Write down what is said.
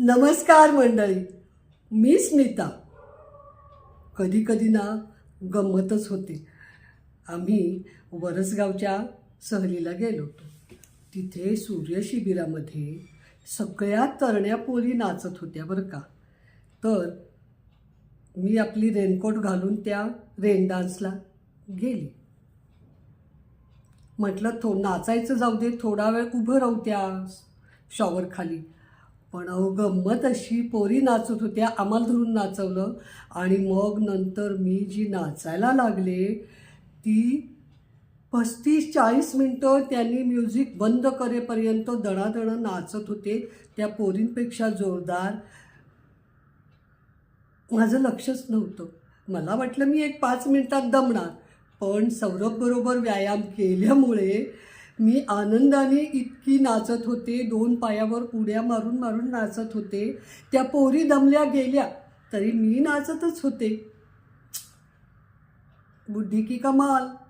नमस्कार मंडळी मी स्मिता. कधी कधी ना गंमतच होते. आम्ही वरसगावच्या सहलीला गेलो होतो. तिथे सूर्यशिबिरामध्ये सगळ्या तरण्या पोरी नाचत होत्या बरं का. तर मी आपली रेनकोट घालून त्या रेन डान्सला गेली. म्हटलं थो नाचायचं जाऊ दे थोडा वेळ उभं राहू त्या शॉवर खाली पण अहो गंमत अशी पोरी नाचत होत्या. आम्हाला धरून नाचवलं. आणि मग नंतर मी जी नाचायला लागले ती पस्तीस चाळीस मिनटं त्यांनी म्युझिक बंद करेपर्यंत दणादणं नाचत होते. त्या पोरींपेक्षा जोरदार माझं लक्षच नव्हतं. मला वाटलं मी एक पाच मिनटात दमणार. पण सौरभबरोबर व्यायाम केल्यामुळे मी आनंदाने इतकी नाचत होते. दोन पायावर उड्या मारून मारून नाचत होते. त्या पोरी दमल्या गेल्या तरी मी नाचतच होते. बुद्धी की कमाल?